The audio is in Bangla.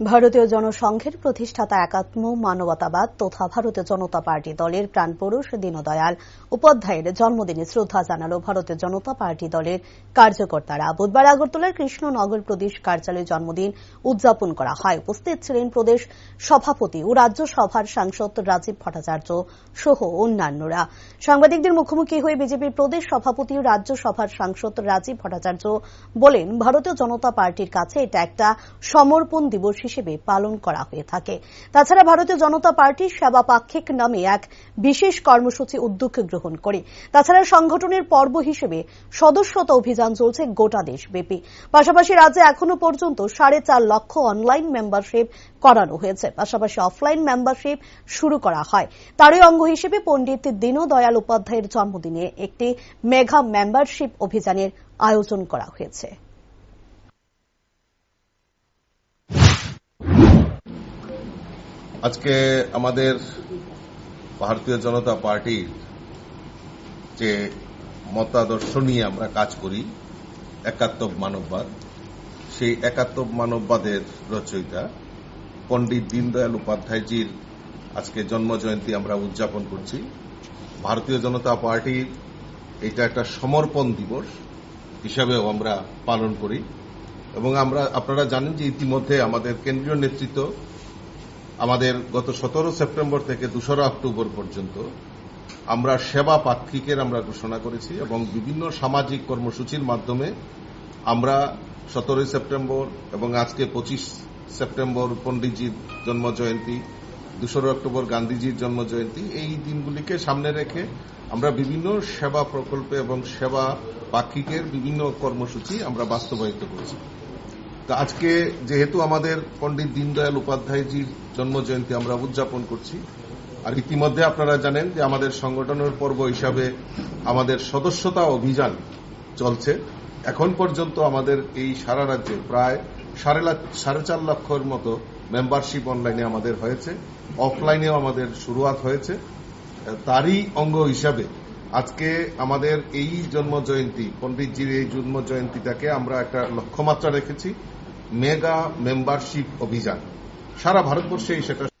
ভারতীয় জনসংঘের প্রতিষ্ঠাতা একাত্ম, মানবতাবাদ তথা ভারতীয় জনতা পার্টি দলের প্রাণপুরুষ দীনদয়াল উপাধ্যায়ের জন্মদিনে শ্রদ্ধা জানালো ভারতীয় জনতা পার্টি দলের কার্যকর্তারা। বুধবার আগরতলার কৃষ্ণনগর প্রদেশ কার্যালয়ে জন্মদিন উদযাপন করা হয়। উপস্থিত ছিলেন প্রদেশ সভাপতি ও রাজ্যসভার সাংসদ রাজীব ভট্টাচার্য সহ অন্যান্যরা। সাংবাদিকদের মুখোমুখি হয়ে বিজেপির প্রদেশ সভাপতি ও রাজ্যসভার সাংসদ রাজীব ভট্টাচার্য বলেন, ভারতীয় জনতা পার্টির কাছে এটা একটা সমর্পণ দিবস হিসেবে পালন করা হয়ে থাকে। তাছাড়া ভারতীয় জনতা পার্টি সেবা পাক্ষিক নামে এক বিশেষ কর্মসূচি উদ্যোগ গ্রহণ করে। তাছাড়া সংগঠনের পর্ব হিসেবে সদস্যতা অভিযান চলছে গোটা দেশব্যাপী। পাশাপাশি রাজ্যে এখনও পর্যন্ত সাড়ে চার লক্ষ অনলাইন মেম্বারশিপ করানো হয়েছে। পাশাপাশি অফলাইন মেম্বারশিপ শুরু করা হয়। তারই অঙ্গ হিসেবে পণ্ডিত দীনদয়াল উপাধ্যায়ের জন্মদিনে একটি মেঘা মেম্বারশিপ অভিযানের আয়োজন করা হয়েছে। আজকে আমাদের ভারতীয় জনতা পার্টির যে মতাদর্শ নিয়ে আমরা কাজ করি একাত্তব মানববাদ, সেই একাত্তব মানববাদের রচয়িতা পণ্ডিত দীনদয়াল উপাধ্যায়জির আজকে জন্মজয়ন্তী আমরা উদযাপন করছি। ভারতীয় জনতা পার্টির এটা একটা সমর্পণ দিবস হিসাবেও আমরা পালন করি। এবং আমরা, আপনারা জানেন যে ইতিমধ্যে আমাদের কেন্দ্রীয় নেতৃত্ব আমাদের গত সতেরো সেপ্টেম্বর থেকে দোসরা অক্টোবর পর্যন্ত আমরা সেবা পাক্ষিকের আমরা ঘোষণা করেছি এবং বিভিন্ন সামাজিক কর্মসূচির মাধ্যমে আমরা সতেরোই সেপ্টেম্বর এবং আজকে পঁচিশ সেপ্টেম্বর পণ্ডিতজির জন্ম জয়ন্তী অক্টোবর গান্ধীজির জন্ম জয়ন্তী এই দিনগুলিকে সামনে রেখে আমরা বিভিন্ন সেবা প্রকল্পে এবং সেবা পাক্ষিকের বিভিন্ন কর্মসূচি আমরা বাস্তবায়িত করেছি। আজকে যেহেতু আমাদের পণ্ডিত দীনদয়াল উপাধ্যায়জির জন্মজয়ন্তী আমরা উদযাপন করছি, আর ইতিমধ্যে আপনারা জানেন যে আমাদের সংগঠনের পর্ব হিসাবে আমাদের সদস্যতা অভিযান চলছে। এখন পর্যন্ত আমাদের এই সারা রাজ্যে প্রায় সাড়ে সাড়ে চার লক্ষর মতো মেম্বারশিপ অনলাইনে আমাদের হয়েছে অফলাইনেও আমাদের শুরুয়াত হয়েছে। তারই অঙ্গ হিসাবে আজকে আমাদের এই জন্ম জয়ন্তী পণ্ডিতজির এই জন্ম জয়ন্তীটাকে আমরা একটা লক্ষ্যমাত্রা রেখেছি। মেগা মেম্বারশিপ অভিযান। সারা ভারতবর্ষেই সেটা